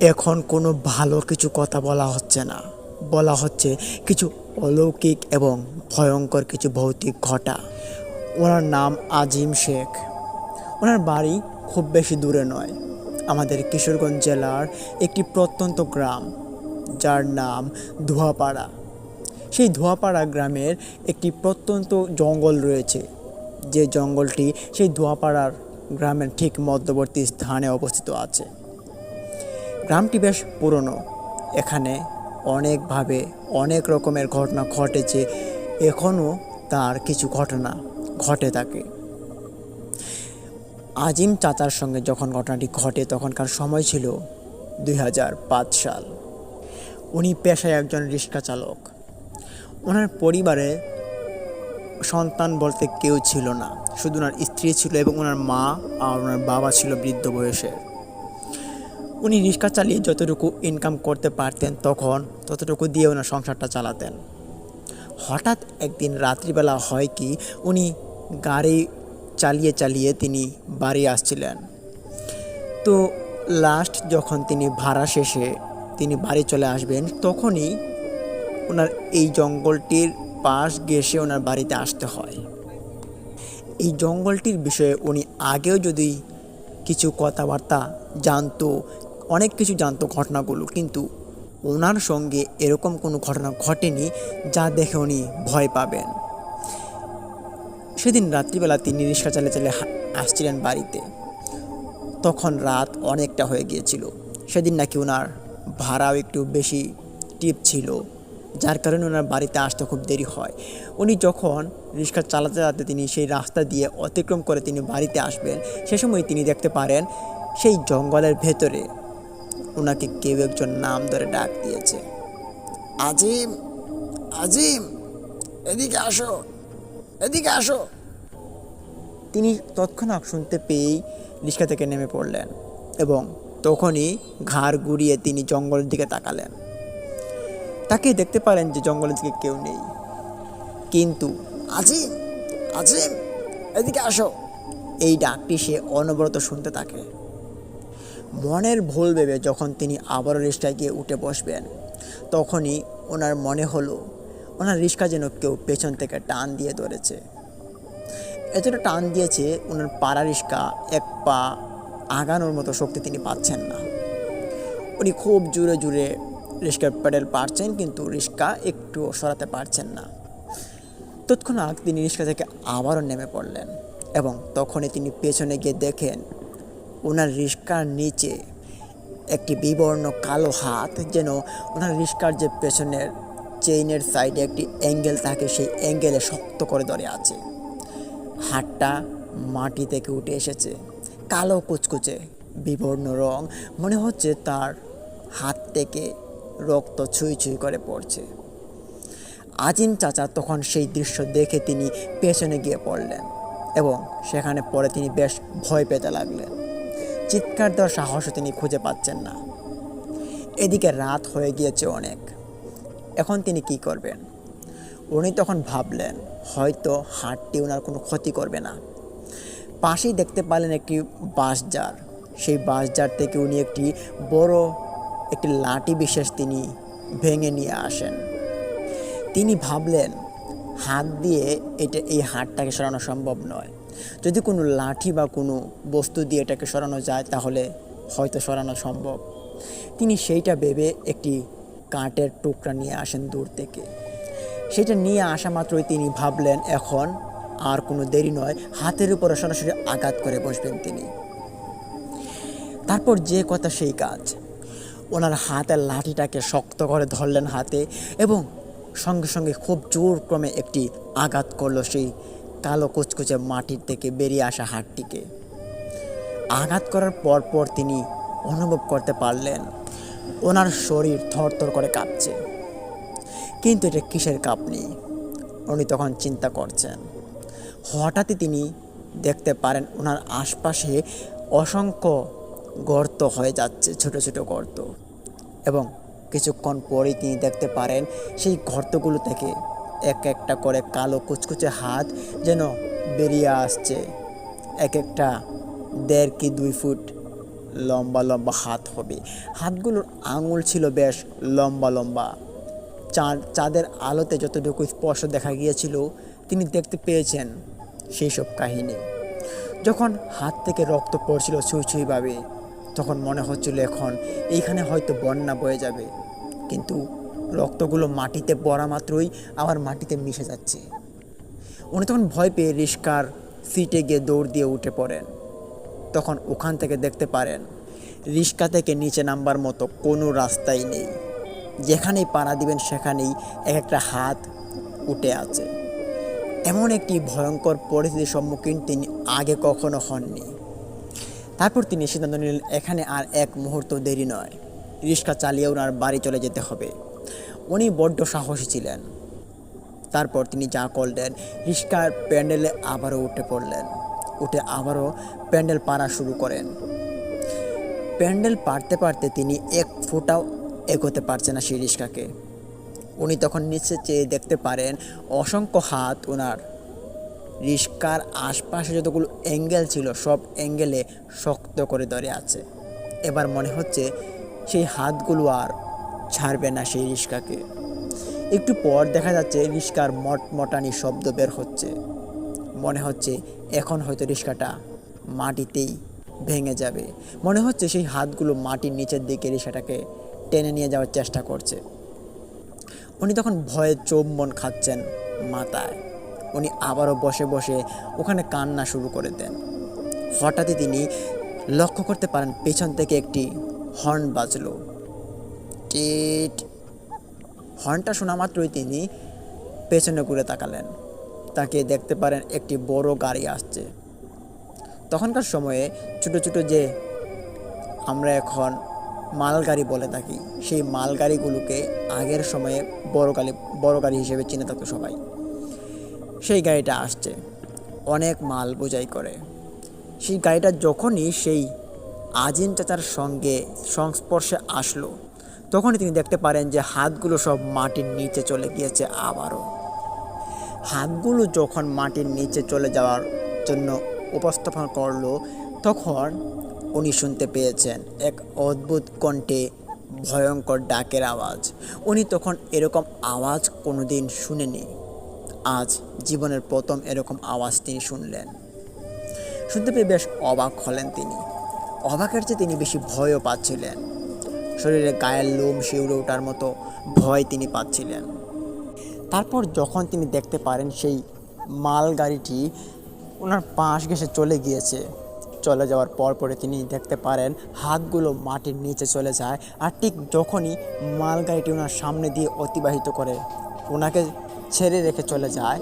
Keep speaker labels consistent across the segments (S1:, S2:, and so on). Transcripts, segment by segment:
S1: এখন কোনো ভালো কিছু কথা বলা হচ্ছে না। বলা হচ্ছে কিছু অলৌকিক এবং ভয়ঙ্কর কিছু ভৌতিক ঘটা। ওনার নাম আজিম শেখ। ওনার বাড়ি খুব বেশি দূরে নয়। আমাদের কিশোরগঞ্জ জেলার একটি প্রত্যন্ত গ্রাম, যার নাম ধোয়াপাড়া। সেই ধোয়াপাড়া গ্রামের একটি প্রত্যন্ত জঙ্গল রয়েছে। যে জঙ্গলটি সেই ধোয়াপাড়ার গ্রামের ঠিক মধ্যবর্তী স্থানে অবস্থিত আছে। গ্রামটি বেশ পুরনো। এখানে অনেকভাবে অনেক রকমের ঘটনা ঘটেছে। এখনও তার কিছু ঘটনা ঘটে থাকে। আজিম চাচার সঙ্গে যখন ঘটনাটি ঘটে, তখনকার সময় ছিল দুই হাজার পাঁচ সাল। উনি পেশায় একজন রিক্সা চালক। ওনার পরিবারে সন্তান বলতে কেউ ছিল না। শুধু ওনার স্ত্রী ছিল এবং ওনার মা আর ওনার বাবা ছিল বৃদ্ধ বয়সের উনি রিক্সা চালিয়ে যতটুকু ইনকাম করতে পারতেন তখন, ততটুকু দিয়ে ওনার সংসারটা চালাতেন। হঠাৎ একদিন রাত্রিবেলা হয় কি, উনি গাড়ি চালিয়ে চালিয়ে তিনি বাড়ি আসছিলেন। তো লাস্ট যখন তিনি ভাড়া শেষে তিনি বাড়ি চলে আসবেন, তখনই ওনার এই জঙ্গলটির পাশ ঘেসে ওনার বাড়িতে আসতে হয়। এই জঙ্গলটির বিষয়ে উনি আগেও যদি কিছু কথাবার্তা জানতো, অনেক কিছু জানতো ঘটনাগুলো, কিন্তু ওনার সঙ্গে এরকম কোনো ঘটনা ঘটেনি যা দেখে উনি ভয় পাবেন। সেদিন রাত্রিবেলা তিনি রিক্সা চালিয়ে হা- আসছিলেন বাড়িতে। তখন রাত অনেকটা হয়ে গিয়েছিল। সেদিন নাকি ওনার ভাড়াও একটু বেশি টিপ ছিল। যার কারণে ওনার বাড়িতে আসতে খুব দেরি হয়। উনি যখন রিক্সা চালাতে চালাতে তিনি সেই রাস্তা দিয়ে অতিক্রম করে তিনি বাড়িতে আসবেন সে সময় তিনি দেখতে পারেন সেই জঙ্গলের ভেতরে ওনাকে কেউ একজন নাম ধরে ডাক দিয়েছে।
S2: আজিম আজিম এদিকে আসো এদিকে আসো।
S1: তিনি তৎক্ষণাৎ শুনতে পেয়েই রিক্সা থেকে নেমে পড়লেন এবং তখনই ঘাড় ঘুরিয়ে তিনি জঙ্গলের দিকে তাকালেন। তাকে দেখতে পারেন যে জঙ্গলের দিকে কেউ নেই। কিন্তু
S2: আজিম আজিম এদিকে আসো।
S1: এই ডাকটি সে অনবরত শুনতে থাকে। মনের ভুল ভেবে যখন তিনি আবারও রিক্সায় গিয়ে উঠে বসবেন, তখনই ওনার মনে হলো, ওনার রিক্সা যেন কেউ পেছন থেকে টান দিয়ে ধরেছে। এতটা টান দিয়েছে ওনার পাড়া রিক্সা, এক পা আগানোর মতো শক্তি তিনি পাচ্ছেন না। উনি খুব জোরে জোরে রিক্সার প্যাডেল পারছেন, কিন্তু রিক্সা একটু সরাতে পারছেন না। তৎক্ষণাৎ তিনি রিক্সা থেকে আবারও নেমে পড়লেন এবং তখনই তিনি পেছনে গিয়ে দেখেন ওনার রিক্সার নিচে একটি বিবর্ণ কালো হাত, যেন ওনার রিক্সার যে পেছনের চেইনের সাইডে একটি অ্যাঙ্গেল থাকে, সেই অ্যাঙ্গেলে শক্ত করে ধরে আছে। হাতটা মাটি থেকে উঠে এসেছে। কালো কুচকুচে বিবর্ণ রং। মনে হচ্ছে তার হাত থেকে রক্ত ছুঁই ছুঁই করে পড়ছে। আজিম চাচা তখন সেই দৃশ্য দেখে তিনি পেছনে গিয়ে পড়লেন এবং সেখানে পরে তিনি বেশ ভয় পেতে লাগলেন। চিৎকার দেওয়ার সাহসও তিনি খুঁজে পাচ্ছেন না। এদিকে রাত হয়ে গিয়েছে অনেক। এখন তিনি কি করবেন? উনি তখন ভাবলেন, হয়তো হাটটি ওনার কোনো ক্ষতি করবে না। পাশেই দেখতে পেলেন একটি বাঁশজার সেই বাঁশজার থেকে উনি একটি বড় একটি লাঠি বিশেষ তিনি ভেঙে নিয়ে আসেন। তিনি ভাবলেন, হাত দিয়ে এটা, এই হাটটাকে সরানো সম্ভব নয়। যদি কোনো লাঠি বা কোনো বস্তু দিয়ে এটাকে সরানো যায়, তাহলে হয়তো সরানো সম্ভব। তিনি সেইটা ভেবে একটি কাঠের টুকরা নিয়ে আসেন দূর থেকে। সেটা নিয়ে আসা মাত্রই তিনি ভাবলেন, এখন আর কোনো দেরি নয়। হাতের উপরে সরাসরি আঘাত করে বসবেন তিনি। তারপর যে কথা সেই কাজ। ওনার হাতের লাঠিটাকে শক্ত করে ধরলেন হাতে এবং সঙ্গে সঙ্গে খুব জোর ক্রমে একটি আঘাত করল সেই কালো কুচকুচে মাটির থেকে বেরিয়ে আসা হাটটিকে আঘাত করার পর পর তিনি অনুভব করতে পারলেন, ওনার শরীর থরথর করে কাঁপছে। কিন্তু এটা কিসের কাঁপনি উনি তখন চিন্তা করছেন। হঠাৎই তিনি দেখতে পারেন ওনার আশপাশে অসংখ্য গর্ত হয়ে যাচ্ছে, ছোট ছোট গর্ত। এবং কিছুক্ষণ পরেই তিনি দেখতে পারেন সেই গর্তগুলো থেকে এক একটা করে কালো কুচকুচে হাত যেন বেরিয়ে আসছে। এক একটা দেড় কি দুই ফুট লম্বা লম্বা হাত হবে। হাতগুলোর আঙুল ছিল বেশ লম্বা লম্বা। চাঁদ, চাঁদের আলোতে যতটুকু স্পর্শ দেখা গিয়েছিল, তিনি দেখতে পেয়েছেন সেই সব কাহিনী। যখন হাত থেকে রক্ত পড়ছিল ছুঁই ছুঁইভাবে তখন মনে হচ্ছিল এখন এইখানে হয়তো বন্যা বয়ে যাবে। কিন্তু রক্তগুলো মাটিতে পড়া মাত্রই আবার মাটিতে মিশে যাচ্ছে। উনি তখন ভয় পেয়ে রিস্কার সিটে গিয়ে দৌড় দিয়ে উঠে পড়েন। তখন ওখান থেকে দেখতে পারেন, রিস্কা থেকে নিচে নামবার মতো কোনো রাস্তাই নেই। যেখানেই পাড়া দিবেন সেখানেই এক একটা হাত উঠে আছে। এমন একটি ভয়ঙ্কর পরিস্থিতির সম্মুখীন তিনি আগে কখনো হননি। তারপর তিনি সিদ্ধান্ত নিলেন, এখানে আর এক মুহূর্ত দেরি নয়। রিক্সা চালিয়ে ওনার বাড়ি চলে যেতে হবে। উনি বড্ড সাহসী ছিলেন। তারপর তিনি যা করলেন, রিক্সার প্যান্ডেলে আবারও উঠে পড়লেন। উঠে আবারও প্যান্ডেল পাড়া শুরু করেন। প্যান্ডেল পারতে পারতে তিনি এক ফোঁটাও এগোতে পারছে না সেই রিক্সাকে। উনি তখন নিচে চেয়ে দেখতে পারেন, অসংখ্য হাত ওনার। রিস্কার আশপাশে যতগুলো অ্যাঙ্গেল ছিল, সব অ্যাঙ্গেলে শক্ত করে ধরে আছে। এবার মনে হচ্ছে সেই হাতগুলো আর ছাড়বে না সেই রিস্কাকে। একটু পর দেখা যাচ্ছে রিস্কার মটমটানি শব্দ বের হচ্ছে। মনে হচ্ছে এখন হয়তো রিস্কাটা মাটিতেই ভেঙে যাবে। মনে হচ্ছে সেই হাতগুলো মাটির নিচের দিকে রিস্কাটাকে টেনে নিয়ে যাওয়ার চেষ্টা করছে। উনি তখন ভয়ে চোম্বন খাচ্ছেন মাথায়। উনি আবারও বসে বসে ওখানে কান্না শুরু করে দেন। হঠাৎই তিনি লক্ষ্য করতে পারেন পেছন থেকে একটি হর্ন বাজলো। টিট। হর্নটা শোনা মাত্রই তিনি পেছনে ঘুরে তাকালেন। তাকে দেখতে পারেন একটি বড় গাড়ি আসছে। তখনকার সময়ে ছোট ছোট যে আমরা এখন মালগাড়ি বলে থাকি, সেই মালগাড়িগুলোকে আগের সময়ে বড় গাড়ি বড় গাড়ি হিসেবে চিনে থাকতো সবাই। সেই গাড়িটা আসছে। অনেক মাল বোঝাই করে। সেই গাড়িটা যখনই সেই আজিম চাচার সঙ্গে সংস্পর্শে আসলো, তখনই তিনি দেখতে পারেন যে হাতগুলো সব মাটির নিচে চলে গিয়েছে আবারও। হাতগুলো যখন মাটির নিচে চলে যাওয়ার জন্য উপস্থাপন করল, তখন উনি শুনতে পেয়েছেন এক অদ্ভুত কণ্ঠে ভয়ঙ্কর ডাকের আওয়াজ। উনি তখন এরকম আওয়াজ কোনোদিন শুনেনি আজ জীবনের প্রথম এরকম আওয়াজ তিনি শুনলেন। শুনতে পেয়ে বেশ অবাক হলেন তিনি। অবাকের চেয়ে তিনি বেশি ভয়ও পাচ্ছিলেন। শরীরে গায়ের লোম শিউরে ওঠার মতো ভয় তিনি পাচ্ছিলেন। তারপর যখন তিনি দেখতে পারেন সেই মালগাড়িটি ওনার পাশ ঘেসে চলে গিয়েছে। চলে যাওয়ার পর পরে তিনি দেখতে পারেন হাতগুলো মাটির নিচে চলে যায় আর ঠিক যখনই মালগাড়িটি ওনার সামনে দিয়ে অতিবাহিত করে, ওনাকে ছেড়ে রেখে চলে যায়,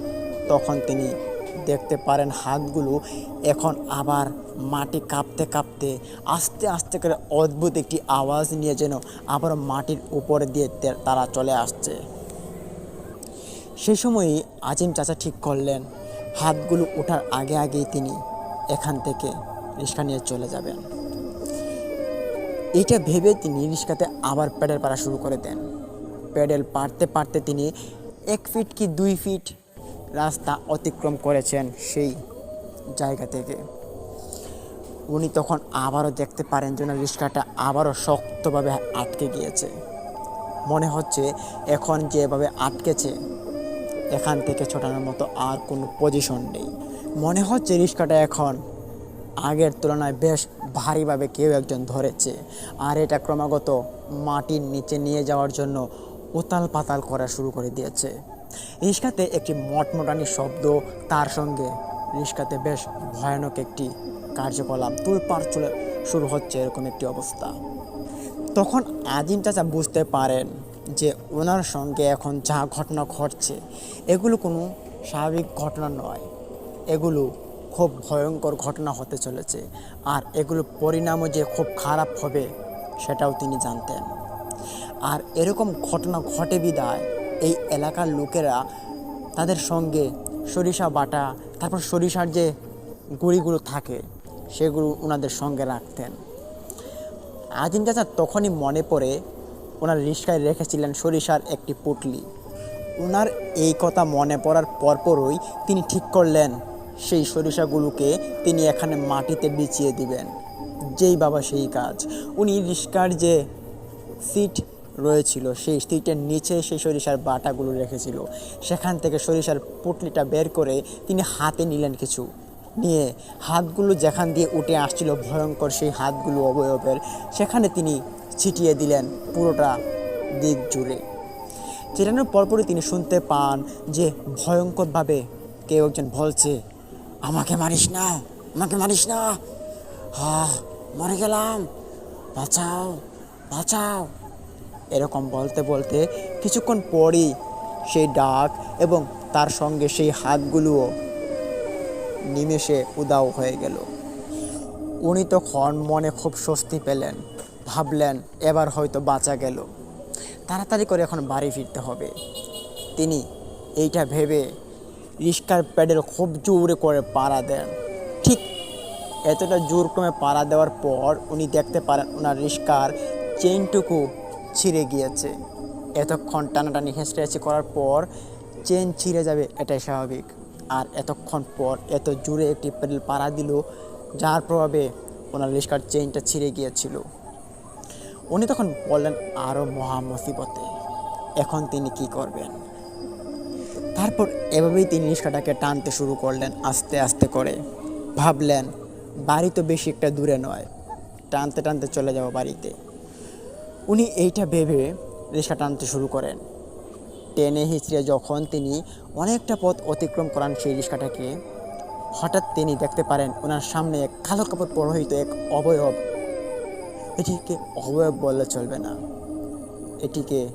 S1: তখন তিনি দেখতে পারেন হাতগুলো এখন আবার মাটি কাঁপতে কাঁপতে, আস্তে আস্তে করে অদ্ভুত একটি আওয়াজ নিয়ে যেন আবার মাটির উপরে দিয়ে তারা চলে আসছে। সেই সময়ই আজিম চাচা ঠিক করলেন, হাতগুলো ওঠার আগে আগেই তিনি এখান থেকে রিক্সা নিয়ে চলে যাবেন। এটা ভেবে তিনি রিক্সাতে আবার প্যাডেল পাড়া শুরু করে দেন। প্যাডেল পারতে পারতে তিনি এক ফিট কি দুই ফিট রাস্তা অতিক্রম করেছেন সেই জায়গা থেকে। উনি তখন আবারও দেখতে পারেন যেন রিক্সাটা আবারও শক্তভাবে আটকে গিয়েছে। মনে হচ্ছে এখন যেভাবে আটকেছে, এখান থেকে ছোটানোর মতো আর কোনো পজিশন নেই। মনে হচ্ছে রিক্সাটা এখন আগের তুলনায় বেশ ভারীভাবে কেউ একজন ধরেছে। আর এটা ক্রমাগত মাটির নিচে নিয়ে যাওয়ার জন্য উতাল পাতাল করা শুরু করে দিয়েছে। রিক্সাতে একটি মটমটানি শব্দ তার সঙ্গে। রিক্সাতে বেশ ভয়ানক একটি কার্যকলাপ তুলপাড় চলে শুরু হচ্ছে এরকম একটি অবস্থা। তখন আজিম চাচা বুঝতে পারেন যে ওনার সঙ্গে এখন যা ঘটনা ঘটছে, এগুলো কোনো স্বাভাবিক ঘটনা নয়। এগুলো খুব ভয়ঙ্কর ঘটনা হতে চলেছে। আর এগুলো পরিণামও যে খুব খারাপ হবে, সেটাও তিনি জানতেন। আর এরকম ঘটনা ঘটে বিদায়। এই এলাকার লোকেরা তাদের সঙ্গে সরিষা বাটা, তারপর সরিষার যে গুঁড়িগুলো থাকে, সেগুলো ওনাদের সঙ্গে রাখতেন। আজিম চাচা তখনই মনে পড়ে, ওনার রিস্কায় রেখেছিলেন সরিষার একটি পুটলি। ওনার এই কথা মনে পড়ার পরপরই তিনি ঠিক করলেন, সেই সরিষাগুলোকে তিনি এখানে মাটিতে বিছিয়ে দিবেন। যেই বাবা সেই কাজ। উনি রিস্কার যে সিট রয়েছিল, সেই সিটের নিচে সেই সরিষার বাটাগুলো রেখেছিল। সেখান থেকে সরিষার পুটলিটা বের করে তিনি হাতে নিলেন কিছু। নিয়ে হাতগুলো যেখান দিয়ে উঠে আসছিল ভয়ঙ্কর সেই হাতগুলো অবয়বের, সেখানে তিনি ছিটিয়ে দিলেন পুরোটা দিক জুড়ে। চেটানোর পরপরই তিনি শুনতে পান যে ভয়ঙ্করভাবে কেউ একজন বলছে,
S2: আমাকে মারিস না, আমাকে মারিস না। হা মরে গেলাম। বাঁচাও বাঁচাও।
S1: এরকম বলতে বলতে কিছুক্ষণ পরই সেই ডাক এবং তার সঙ্গে সেই হাতগুলোও নিমেষে উদাও হয়ে গেল। উনি তখন মনে খুব স্বস্তি পেলেন, ভাবলেন এবার হয়তো বাঁচা গেল। তাড়াতাড়ি করে এখন বাড়ি ফিরতে হবে। তিনি এইটা ভেবে রিস্কার প্যাডেল খুব জোরে করে পাড়া দেন। ঠিক এতটা জোর ক্রমে পাড়া দেওয়ার পর উনি দেখতে পারেন ওনার রিস্কার চেইনটুকু ছিঁড়ে গিয়েছে। এতক্ষণ টানাটানি হেঁচড়েছি করার পর চেন ছিঁড়ে যাবে, এটাই স্বাভাবিক। আর এতক্ষণ পর এত জোরে একটি প্যাডেল পাড়া দিল, যার প্রভাবে ওনার রিস্কার চেইনটা ছিঁড়ে গিয়েছিল। উনি তখন বললেন আরও মহা মুসিবতে। এখন তিনি কি করবেন? তারপর এভাবেই তিনি রিক্সাটাকে টানতে শুরু করলেন, আস্তে আস্তে করে। ভাবলেন, বাড়ি তো বেশি একটা দূরে নয়। টানতে টানতে চলে যাব বাড়িতে। উনি এইটা ভেবে রিক্সা টানতে শুরু করেন। টেনে হিচড়ে যখন তিনি অনেকটা পথ অতিক্রম করান সেই রিক্সাটাকে, হঠাৎ তিনি দেখতে পারেন ওনার সামনে এক কালো কাপড় পরহিত এক অবয়ব। এটিকে অবয়ব বললে চলবে না। এটিকে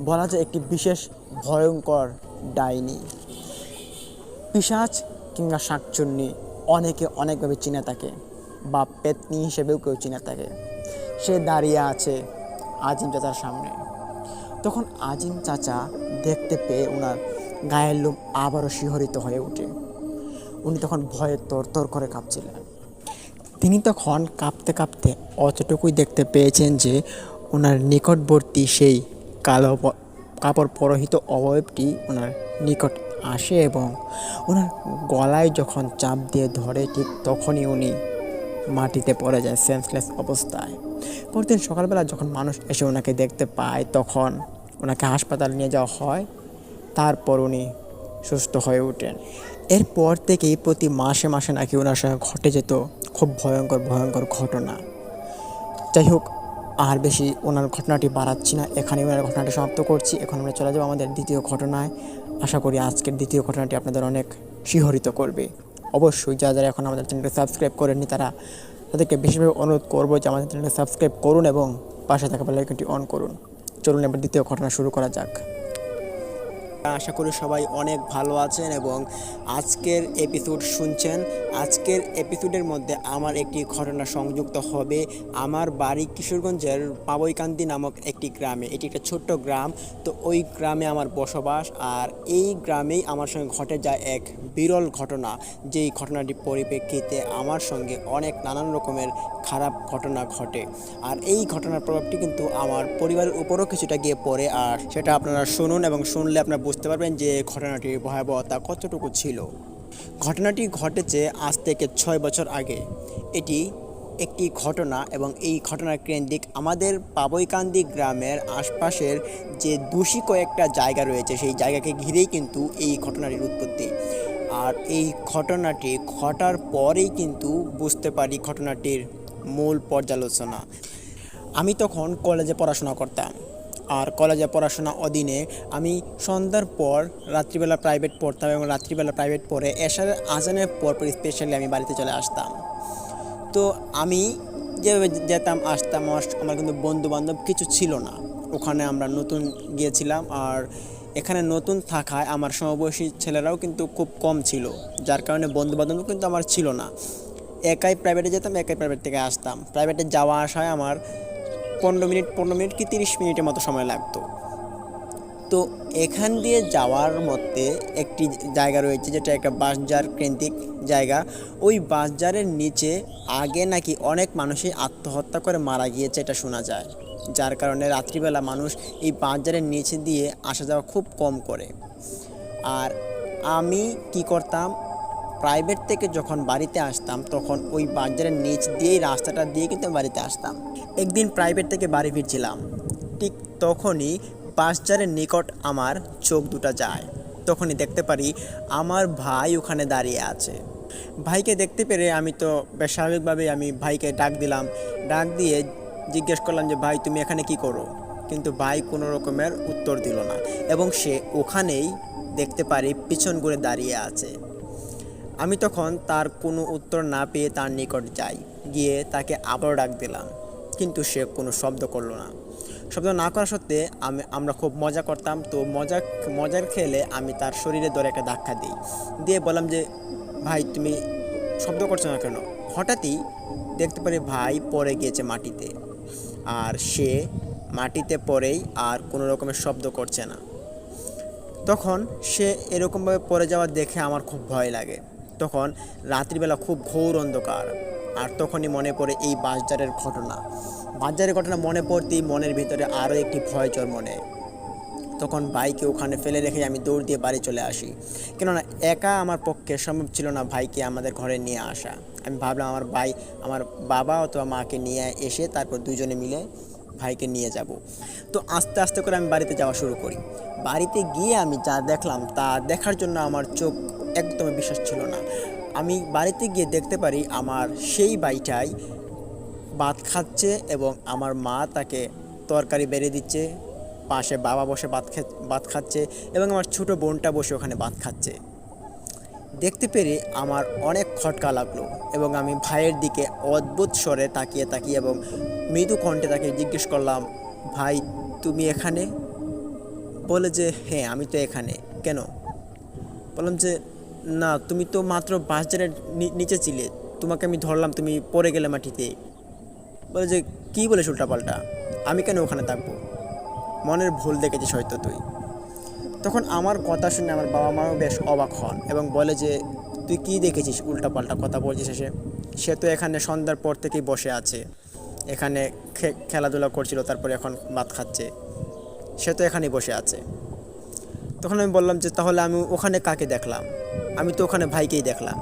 S1: বলা যায় একটি বিশেষ ভয়ঙ্কর ডাইনি। পিসাচ কিংবা শাকচুন্নি অনেকে অনেকভাবে চিনে থাকে বা পেতনি হিসেবেও কেউ চিনে থাকে সে দাঁড়িয়ে আছে আজিম চাচার সামনে। তখন আজিম চাচা দেখতে পেয়ে ওনার গায়ের লোম আবারও শিহরিত হয়ে ওঠে। উনি তখন ভয়ে তরতর করে কাঁপছিলেন। তিনি তখন কাঁপতে কাঁপতে অতটুকুই দেখতে পেয়েছেন যে ওনার নিকটবর্তী সেই কালো কাপড় পরহিত অবয়বটি ওনার নিকট আসে এবং ওনার গলায় যখন চাপ দিয়ে ধরে ঠিক তখনই উনি মাটিতে পড়ে যায় সেন্সলেস অবস্থায়। পরদিন সকালবেলা যখন মানুষ এসে ওনাকে দেখতে পায়, তখন ওনাকে হাসপাতাল নিয়ে যাওয়া হয়। তারপর উনি সুস্থ হয়ে ওঠেন। এরপর থেকেই প্রতি মাসে মাসে নাকি ওনার সঙ্গে ঘটে যেত খুব ভয়ঙ্কর ভয়ঙ্কর ঘটনা। যাই হোক, আর বেশি ওনার ঘটনাটি বাড়াচ্ছি না। এখানে ওনার ঘটনাটি সমাপ্ত করছি। এখন আমরা চলে যাব আমাদের দ্বিতীয় ঘটনায়। আশা করি আজকের দ্বিতীয় ঘটনাটি আপনাদের অনেক শিহরিত করবে। অবশ্যই যারা যারা এখন আমাদের চ্যানেলকে সাবস্ক্রাইব করেননি, তারা তাদেরকে বিশেষভাবে অনুরোধ করব যে আমাদের চ্যানেলকে সাবস্ক্রাইব করুন এবং পাশে থাকা বেলাইকনটি অন করুন। চলুন এবার দ্বিতীয় ঘটনা শুরু করা যাক। আশা করি সবাই অনেক ভালো আছেন এবং আজকের এপিসোড শুনছেন। আজকের এপিসোডের মধ্যে আমার একটি ঘটনা সংযুক্ত হবে। আমার বাড়ি কিশোরগঞ্জের পাবইকান্দি নামক একটি গ্রামে, এটি একটা ছোট্ট গ্রাম। তো ওই গ্রামে আমার বসবাস আর এই গ্রামেই আমার সঙ্গে ঘটে যায় এক বিরল ঘটনা। যেই ঘটনাটি পরিপ্রেক্ষিতে আমার সঙ্গে অনেক নানান রকমের খারাপ ঘটনা ঘটে। আর এই ঘটনার প্রভাবটি কিন্তু আমার পরিবারের উপরও কিছুটা গিয়ে পড়ে। আর সেটা আপনারা শুনুন এবং শুনলে আপনারা বুঝতে পারবেন যে ঘটনাটির ভয়াবহতা কতটুকু ছিল। ঘটনাটি ঘটেছে আজ থেকে ছয় বছর আগে। এটি একটি ঘটনা এবং এই ঘটনার কেন্দ্রিক আমাদের পাবইকান্দি গ্রামের আশপাশের যে দোষী কয়েকটা জায়গা রয়েছে, সেই জায়গাকে ঘিরেই কিন্তু এই ঘটনাটির উৎপত্তি। আর এই ঘটনাটি ঘটার পরেই কিন্তু বুঝতে পারি ঘটনাটির মূল পর্যালোচনা। আমি তখন কলেজে পড়াশোনা করতাম। আর কলেজে পড়াশোনা অধীনে আমি সন্ধ্যার পর রাত্রিবেলা প্রাইভেট পড়তাম এবং রাত্রিবেলা প্রাইভেট পড়ে এসারের আজানের পর স্পেশালি আমি বাড়িতে চলে আসতাম। তো আমি যেভাবে যেতাম, আসতাম, আমার কিন্তু বন্ধু বান্ধব কিছু ছিল না। ওখানে আমরা নতুন গিয়েছিলাম আর এখানে নতুন থাকায় আমার সমবয়সী ছেলেরাও কিন্তু খুব কম ছিল। যার কারণে বন্ধু বান্ধবও কিন্তু আমার ছিল না। একাই প্রাইভেটে যেতাম, একাই প্রাইভেট থেকে আসতাম। প্রাইভেটে যাওয়া আসায় আমার পনেরো মিনিট পনেরো মিনিট কি তিরিশ মিনিটের মতো সময় লাগতো। তো এখান দিয়ে যাওয়ার মধ্যে একটি জায়গা রয়েছে, যেটা একটা বাসজার কেন্দ্রিক জায়গা। ওই বাসজারের নিচে আগে নাকি অনেক মানুষই আত্মহত্যা করে মারা গিয়েছে, এটা শোনা যায়। যার কারণে রাত্রিবেলা মানুষ এই বাজারের নিচে দিয়ে আসা যাওয়া খুব কম করে। আর আমি কি করতাম প্রাইভেট থেকে যখন বাড়িতে আসতাম, তখন ওই বাজারের নিচ দিয়েই রাস্তাটা দিয়ে কিন্তু বাড়িতে আসতাম। একদিন প্রাইভেট থেকে বাড়ি ফিরছিলাম। ঠিক তখনই বাজারের নিকট আমার চোখ দুটো যায়। তখনই দেখতে পারি আমার ভাই ওখানে দাঁড়িয়ে আছে। ভাইকে দেখতে পেরে আমি তো স্বাভাবিকভাবে আমি ভাইকে ডাক দিলাম। ডাক দিয়ে জিজ্ঞেস করলাম যে, ভাই, তুমি এখানে কি করো? কিন্তু ভাই কোনো রকমের উত্তর দিল না এবং সে ওখানেই দেখতে পারি পিছন করে দাঁড়িয়ে আছে। আমি তখন তার কোনো উত্তর না পেয়ে তার নিকট যাই, গিয়ে তাকে আবারও ডাক দিলাম, কিন্তু সে কোনো শব্দ করল না। শব্দ না করা সত্ত্বে আমি, আমরা খুব মজা করতাম, তো মজা, মজার খেলে আমি তার শরীরে ধরে একটা ধাক্কা দিই। দিয়ে বললাম যে, ভাই, তুমি শব্দ করছ না কেন? হঠাৎই দেখতে পারি ভাই পড়ে গিয়েছে মাটিতে। আর সে মাটিতে পড়েই আর কোনো রকমের শব্দ করছে না। তখন সে এরকমভাবে পড়ে যাওয়া দেখে আমার খুব ভয় লাগে। তখন রাত্রিবেলা খুব ঘোর অন্ধকার। আর তখনই মনে পড়ে এই বাজারের ঘটনা। বাজারের ঘটনা মনে পড়তেই মনের ভিতরে আরও একটি ভয় নেয় তখন ভাইকে ওখানে ফেলে রেখে আমি দৌড় দিয়ে বাড়ি চলে আসি। কেননা একা আমার পক্ষে সম্ভব ছিল না ভাইকে আমাদের ঘরে নিয়ে আসা। আমি ভাবলাম আমার ভাই, আমার বাবা অথবা মাকে নিয়ে এসে তারপর দুজনে মিলে ভাইকে নিয়ে যাব। তো আস্তে আস্তে করে আমি বাড়িতে যাওয়া শুরু করি। বাড়িতে গিয়ে আমি যা দেখলাম তা দেখার জন্য আমার চোখ একদমই বিশ্বাস ছিল না। আমি বাড়িতে গিয়ে দেখতে পারি আমার সেই বাইটাই ভাত খাচ্ছে এবং আমার মা তাকে তরকারি বেড়ে দিচ্ছে, পাশে বাবা বসে ভাত ভাত খাচ্ছে এবং আমার ছোটো বোনটা বসে ওখানে ভাত খাচ্ছে। দেখতে পেরে আমার অনেক খটকা লাগল এবং আমি ভাইয়ের দিকে অদ্ভুত স্বরে তাকিয়ে তাকিয়ে এবং মৃদু কণ্ঠে তাকে জিজ্ঞেস করলাম, ভাই, তুমি এখানে? বলে যে হ্যাঁ আমি তো এখানে। কেন? বললাম যে না, তুমি তো মাত্র বাজারের নি- নিচে ছিলে। তোমাকে আমি ধরলাম, তুমি পড়ে গেলে মাটিতে। বলে যে, কী বলিস উল্টাপাল্টা? আমি কেন ওখানে থাকব? মনের ভুল দেখেছিস হয়তো তুই। তখন আমার কথা শুনে আমার বাবা মাও বেশ অবাক হন এবং বলে যে, তুই কী দেখেছিস উল্টাপাল্টা কথা বলছিস এসে? সে তো এখানে সন্ধ্যার পর থেকেই বসে আছে। এখানে খেলাধুলা করছিল, তারপরে এখন ভাত খাচ্ছে। সে তো এখানেই বসে আছে। তখন আমি বললাম যে, তাহলে আমি ওখানে কাকে দেখলাম? আমি তো ওখানে ভাইকেই দেখলাম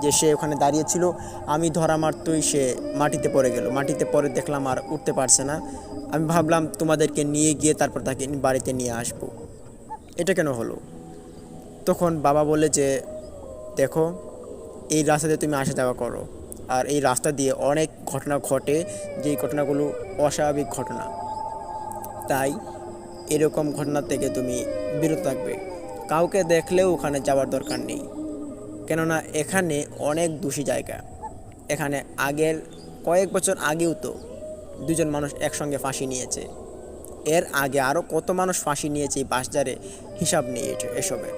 S1: যে সে ওখানে দাঁড়িয়েছিল আমি ধরা মারতই সে মাটিতে পড়ে গেল। মাটিতে পরে দেখলাম আর উঠতে পারছে না। আমি ভাবলাম তোমাদেরকে নিয়ে গিয়ে তারপর তাকে বাড়িতে নিয়ে আসব। এটা কেন হলো? তখন বাবা বলে যে, দেখো, এই রাস্তা দিয়ে তুমি আসা যাওয়া করো। আর এই রাস্তা দিয়ে অনেক ঘটনা ঘটে। যেই ঘটনাগুলো অস্বাভাবিক ঘটনা। তাই এরকম ঘটনা থেকে তুমি বিরত থাকবে। কাউকে দেখলেও ওখানে যাওয়ার দরকার নেই। কেননা এখানে অনেক দোষী জায়গা। এখানে আগের কয়েক বছর আগেও তো দুজন মানুষ একসঙ্গে ফাঁসি নিয়েছে। এর আগে আরও কত মানুষ ফাঁসি নিয়েছে এই বাসজারে হিসাব নেই এসবের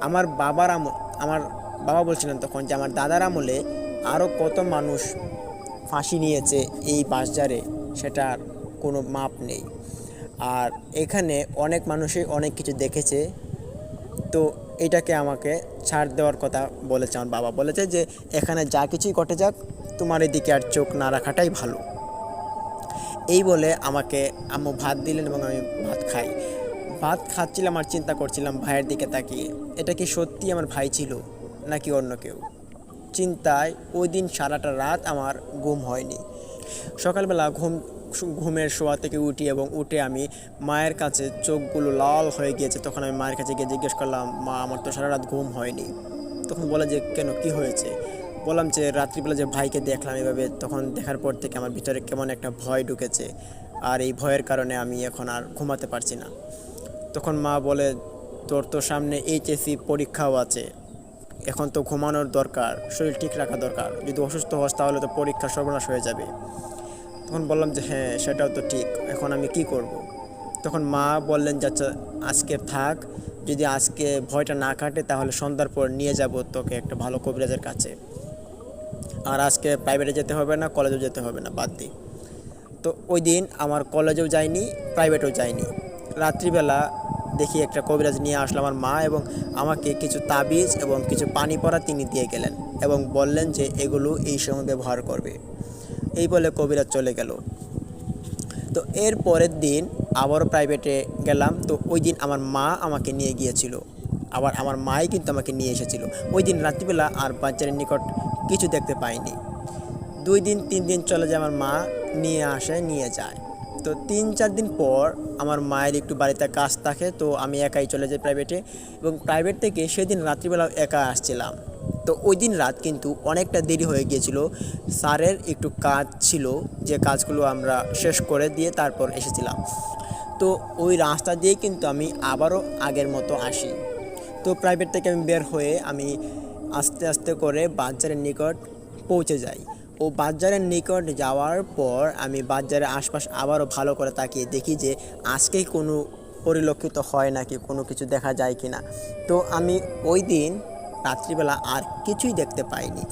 S1: আমার বাবার আমল, আমার বাবা বলছিলেন তখন যে, আমার দাদার আমলে আরও কত মানুষ ফাঁসি নিয়েছে এই বাসজারে সেটার কোনো মাপ নেই। আর এখানে অনেক মানুষই অনেক কিছু দেখেছে। তো এটাকে আমাকে ছাড় দেওয়ার কথা বলেছে আমার বাবা। বলেছে যে, এখানে যা কিছুই ঘটে যাক, তোমার এদিকে আর চোখ না রাখাটাই ভালো। এই বলে আমাকে আম্মু ভাত দিলেন এবং আমি ভাত খাই। ভাত খাচ্ছিলাম আর চিন্তা করছিলাম, ভাইয়ের দিকে তাকিয়ে, এটা কি সত্যি আমার ভাই ছিল, নাকি অন্য কেউ? চিন্তায় ওই দিন সারাটা রাত আমার ঘুম হয়নি। সকালবেলা ঘুম ঘুমের শোয়া থেকে উঠি এবং উঠে আমি মায়ের কাছে চোখগুলো লাল হয়ে গিয়েছে। তখন আমি মায়ের কাছে গিয়ে জিজ্ঞেস করলাম, মা, আমার তো সারা রাত ঘুম হয়নি। তখন বলে যে, কেন? কি হয়েছে? বললাম যে, রাত্রিবেলা যে ভাইকে দেখলাম এভাবে, তখন দেখার পর থেকে আমার ভিতরে কেমন একটা ভয় ঢুকেছে। আর এই ভয়ের কারণে আমি এখন আর ঘুমাতে পারছি না। তখন মা বলে, তোর তো সামনে এইচএসসি পরীক্ষাও আছে। এখন তো ঘুমানোর দরকার, শরীর ঠিক রাখা দরকার। যদি অসুস্থ হস, তাহলে তো পরীক্ষা সর্বনাশ হয়ে যাবে। তখন বললাম যে হ্যাঁ সেটাও তো ঠিক, এখন আমি কি করব। তখন মা বললেন যে আচ্ছা আজকে থাক, যদি আজকে ভয়টা না কাটে, তাহলে সন্ধ্যার পর নিয়ে যাব তোকে একটা ভালো কবিরাজের কাছে। আর আজকে প্রাইভেটে যেতে হবে না কলেজেও যেতে হবে না, বাদ দিই তো ওই দিন আমার কলেজেও যাইনি প্রাইভেটেও যাইনি। রাত্রিবেলা দেখি একটা কবিরাজ নিয়ে আসলো আমার মা এবং আমাকে কিছু তাবিজ এবং কিছু পানি পড়া তিনি দিয়ে গেলেন এবং বললেন যে, এগুলো এই সময় ব্যবহার করবে। এই বলে কবিরাজ চলে গেল। তো এর পরের দিন আবারও প্রাইভেটে গেলাম। তো ওই দিন আমার মা আমাকে নিয়ে গিয়েছিল। আবার আমার মাই কিন্তু আমাকে নিয়ে এসেছিল। ওই দিন রাত্রিবেলা আর বাচ্চারের নিকট কিছু দেখতে পাইনি। দুই দিন, তিন দিন চলে যায় আমার মা নিয়ে আসে, নিয়ে যায়। তো তিন, চার দিন পর আমার মায়ের একটু বাড়িতে কাজ থাকে। তো আমি একাই চলে যাই প্রাইভেটে এবং প্রাইভেট থেকে সেদিন রাত্রিবেলা একা আসছিলাম। তো ওই দিন রাত কিন্তু অনেকটা দেরি হয়ে গিয়েছিল। স্যারের একটু কাজ ছিল, যে কাজগুলো আমরা শেষ করে দিয়ে তারপর এসেছিলাম। তো ওই রাস্তা দিয়ে কিন্তু আমি আবারও আগের মতো আসি। তো প্রাইভেট থেকে আমি বের হয়ে আমি আস্তে আস্তে করে বাজারের নিকট পৌঁছে যাই। ও বাজারের নিকট যাওয়ার পর আমি বাজারের আশপাশ আবারও ভালো করে তাকিয়ে দেখি যে আজকে কোনো পরিলক্ষিত হয় নাকি, কোনো কিছু দেখা যায় কি না তো আমি ওই দিন রাত্রিবেলা আর কিছুই দেখতে পাইনি।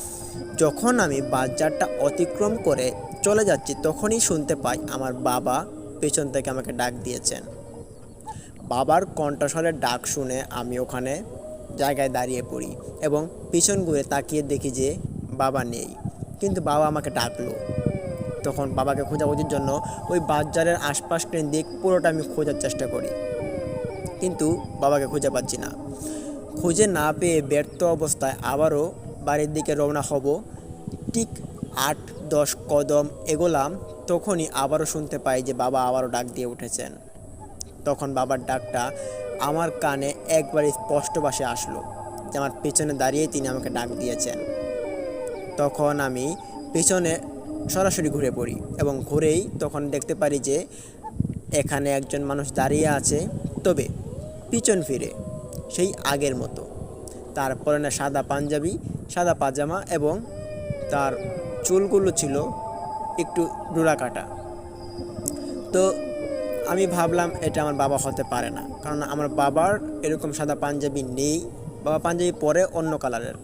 S1: যখন আমি বাজারটা অতিক্রম করে চলে যাচ্ছি, তখনই শুনতে পাই আমার বাবা পেছন থেকে আমাকে ডাক দিয়েছেন। বাবার কণ্ঠস্বরের ডাক শুনে আমি ওখানে জায়গায় দাঁড়িয়ে পড়ি এবং পিছন ঘুরে তাকিয়ে দেখি যে বাবা নেই। কিন্তু বাবা আমাকে ডাকলো। তখন বাবাকে খোঁজাখুঁজির জন্য ওই বাজারের আশপাশ দিক পুরোটা আমি খোঁজার চেষ্টা করি। কিন্তু বাবাকে খুঁজে পাচ্ছি না। খুঁজে না পেয়ে ব্যর্থ অবস্থায় আবারও বাড়ির দিকে রওনা হব। ঠিক আট, দশ কদম এগোলাম, তখনই আবারও শুনতে পাই যে বাবা আবারও ডাক দিয়ে উঠেছেন। তখন বাবার ডাকটা আমার কানে একবার স্পষ্ট ভাষে আসলো যে আমার পেছনে দাঁড়িয়ে তিনি আমাকে ডাক দিয়েছেন। তখন আমি পেছনে সরাসরি ঘুরে পড়ি এবং ঘুরেই তখন দেখতে পারি যে এখানে একজন মানুষ দাঁড়িয়ে আছে। তবে পিছন ফিরে সেই আগের মতো। তার পরনে সাদা পাঞ্জাবি, সাদা পাজামা এবং তার চুলগুলো ছিল একটু ডোরা কাটা। তো আমি ভাবলাম এটা আমার বাবা হতে পারে না, কারণ আমার বাবার এরকম সাদা পাঞ্জাবি নেই, বাবা পাঞ্জাবি পরে অন্য কালারের।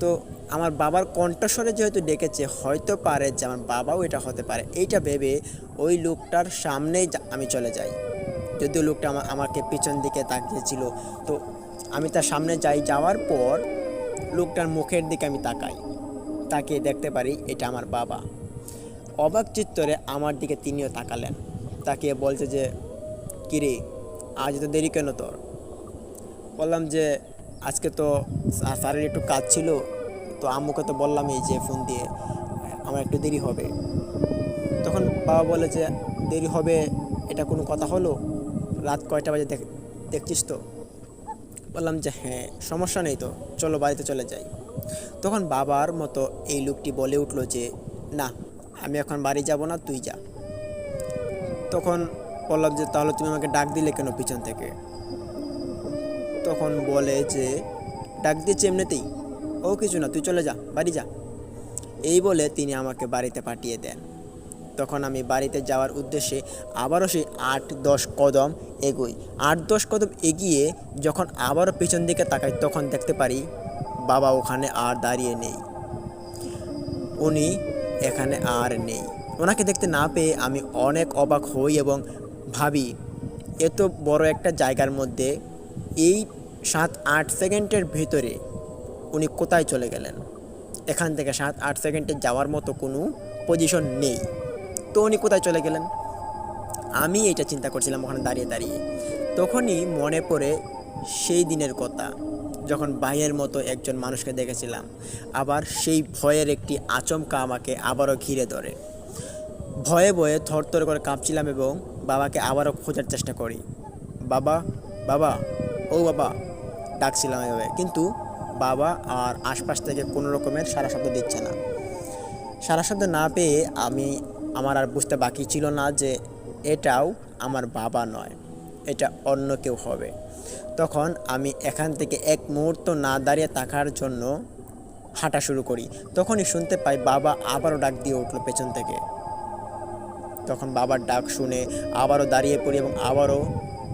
S1: তো আমার বাবার কণ্ঠস্বরে যেহেতু ডেকেছে, হয়তো পারে যে আমার বাবাও এটা হতে পারে। এইটা ভেবে ওই লোকটার সামনেই আমি চলে যাই। যদিও লোকটা আমা- আমাকে পিছন দিকে তাকিয়েছিল। তো আমি তার সামনে যাই, যাওয়ার পর লোকটার মুখের দিকে আমি তাকাই। তাকিয়ে দেখতে পারি এটা আমার বাবা। অবাক চিত্তরে আমার দিকে তিনিও তাকালেন। তাকিয়ে বলছে যে, কিরে, আজ তো দেরি কেন তোর? বললাম যে, আজকে তো স্যারের একটু কাজ ছিল। তো আম্মুকে তো বললাম এই যে ফোন দিয়ে, আমার একটু দেরি হবে। তখন বাবা বলে যে, দেরি হবে? এটা কোনো কথা হলো? রাত কয়টা বাজে দেখ, দেখছিস তো? বললাম যে হ্যাঁ সমস্যা নেই তো, চলো বাড়িতে চলে যাই। তখন বাবার মতো এই লোকটি বলে উঠল যে, না, আমি এখন বাড়ি যাব না, তুই যা। তখন বললাম যে, তাহলে তুমি আমাকে ডাক দিলে কেন পিছন থেকে? তখন বলে যে, ডাক দিয়েছে এমনিতেই। ও কিছু না, তুই চলে যা, বাড়ি যা। এই বলে তিনি আমাকে বাড়িতে পাঠিয়ে দেন। তখন আমি বাড়িতে যাওয়ার উদ্দেশ্যে আবারও সেই আট দশ কদম এগোই। আট দশ কদম এগিয়ে যখন আবারও পিছন দিকে তাকাই, তখন দেখতে পারি বাবা ওখানে আর দাঁড়িয়ে নেই। উনি এখানে আর নেই। ওনাকে দেখতে না পেয়ে আমি অনেক অবাক হই এবং ভাবি, এত বড় একটা জায়গার মধ্যে এই সাত আট সেকেন্ডের ভিতরে উনি কোথায় চলে গেলেন? এখান থেকে সাত আট সেকেন্ডে যাওয়ার মতো কোনো পজিশন নেই। তো উনি কোথায় চলে গেলেন? আমি এটা চিন্তা করছিলাম ওখানে দাঁড়িয়ে দাঁড়িয়ে। তখনই মনে পড়ে সেই দিনের কথা, যখন ভাইয়ের মতো একজন মানুষকে দেখেছিলাম। আবার সেই ভয়ের একটি আচমকা আমাকে আবারও ঘিরে ধরে। ভয়ে ভয়ে থরথর করে কাঁপছিলাম এবং বাবাকে আবারও খোঁজার চেষ্টা করি। বাবা বাবা, ও বাবা, ডাকছিলাম এভাবে। কিন্তু বাবা আর আশপাশ থেকে কোনো রকমের সারা শব্দ দিচ্ছে না। সারা শব্দ না পেয়ে আমি আমার আর বুঝতে বাকি ছিল না যে এটাও আমার বাবা নয়, এটা অন্য কেউ হবে। তখন আমি এখান থেকে এক মুহূর্ত না দাঁড়িয়ে থাকার জন্য হাঁটা শুরু করি। তখনই শুনতে পাই বাবা আবারও ডাক দিয়ে উঠল পেছন থেকে। তখন বাবার ডাক শুনে আবারও দাঁড়িয়ে পড়ি এবং আবারও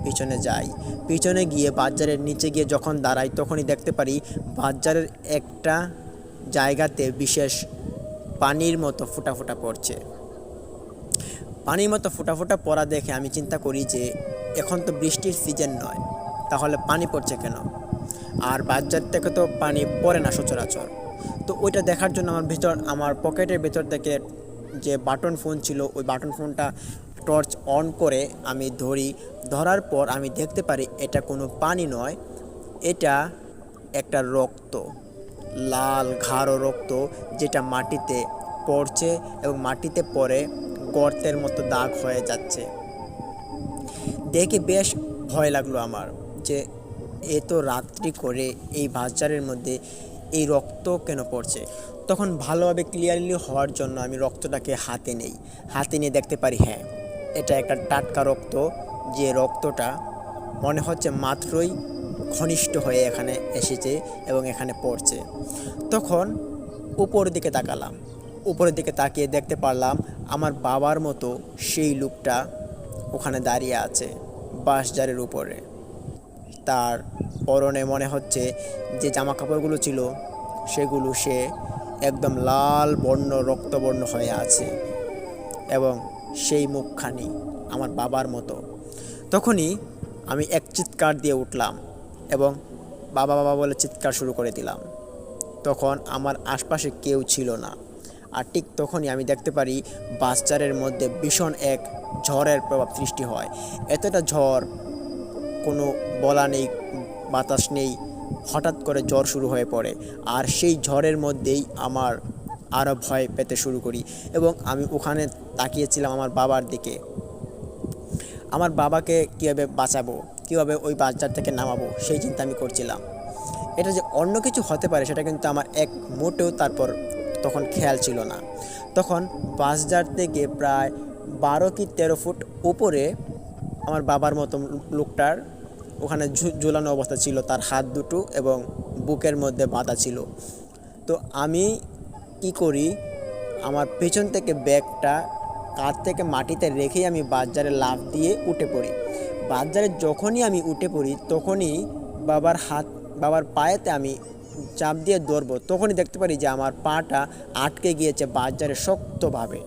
S1: পিছনে যাই। পিছনে গিয়ে বাজারের নিচে গিয়ে যখন দাঁড়াই তখনই দেখতে পারি বাজারের একটা জায়গাতে বিশেষ পানির মতো ফুটা ফুটা পড়ছে। পানির মতো ফুটা ফুটা পড়া দেখে আমি চিন্তা করি যে এখন তো বৃষ্টির সিজন নয়, তাহলে পানি পড়ছে কেন? আর বাজার থেকে তো পানি পড়ে না সচরাচর। তো ওইটা দেখার জন্য আমার ভিতর, আমার পকেটের ভিতর থেকে যে বাটন ফোন ছিল, ওই বাটন ফোনটা টর্চ অন করে আমি ধরি। ধরার পর আমি দেখতে পারি এটা কোনো পানি নয়, এটা একটা রক্ত, লাল ঘাড়ো রক্ত, যেটা মাটিতে পড়ছে এবং মাটিতে পড়ে গর্তের মতো দাগ হয়ে যাচ্ছে। দেখে বেশ ভয় লাগল আমার যে এত রাত্রি করে এই বাজারের মধ্যে এই রক্ত কেন পড়ছে। তখন ভালোভাবে ক্লিয়ারলি হওয়ার জন্য আমি রক্তটাকে হাতে নেই। হাতে নিয়ে দেখতে পারি হ্যাঁ এটা একটা টাটকা রক্ত। যে রক্তটা মনে হচ্ছে মাত্রই ঘনিষ্ঠ হয়ে এখানে এসেছে এবং এখানে পড়ছে। তখন উপরের দিকে তাকালাম। উপরের দিকে তাকিয়ে দেখতে পারলাম আমার বাবার মতো সেই লোকটা ওখানে দাঁড়িয়ে আছে বাঁশজারের উপরে। তার পরনে মনে হচ্ছে যে জামা কাপড়গুলো ছিল, সেগুলো সে একদম লাল বর্ণ, রক্তবর্ণ হয়ে আছে এবং সেই মুখখানি আমার বাবার মতো। তখনই আমি এক চিৎকার দিয়ে উঠলাম এবং বাবা বাবা বলে চিৎকার শুরু করে দিলাম। তখন আমার আশপাশে কেউ ছিল না। আর ঠিক তখনই আমি দেখতে পারি বাসচারের মধ্যে ভীষণ এক ঝড়ের প্রভাব সৃষ্টি হয়। এতটা ঝড়, কোনো বলা নেই, বাতাস নেই, হঠাৎ করে জ্বর শুরু হয়ে পড়ে। আর সেই ঝড়ের মধ্যেই আমার আরও ভয় পেতে শুরু করি এবং আমি ওখানে তাকিয়েছিলাম আমার বাবার দিকে। আমার বাবাকে কীভাবে বাঁচাবো, কীভাবে ওই বাজার থেকে নামাবো, সেই চিন্তা আমি করছিলাম। এটা যে অন্য কিছু হতে পারে, সেটা কিন্তু আমার এক মোটেও তারপর তখন খেয়াল ছিল না। তখন বাসজার থেকে প্রায় বারো কি তেরো ফুট উপরে আমার বাবার মতো লোকটার ওখানে ঝুলানো অবস্থা ছিল। তার হাত দুটো এবং বুকের মধ্যে বাঁধা ছিল। তো আমি কি করি, আমার পেছন থেকে ব্যাগটা কাঁধ থেকে মাটিতে রেখেই আমি বাজারে লাফ দিয়ে উঠে পড়ি। বাজারে যখনই আমি উঠে পড়ি, তখনই বাবার হাত, বাবার পায়েতে আমি চাপ দিয়ে দৌড়বো। তখনই দেখতে পারি যে আমার পাটা আটকে গিয়েছে বাজারে শক্তভাবে।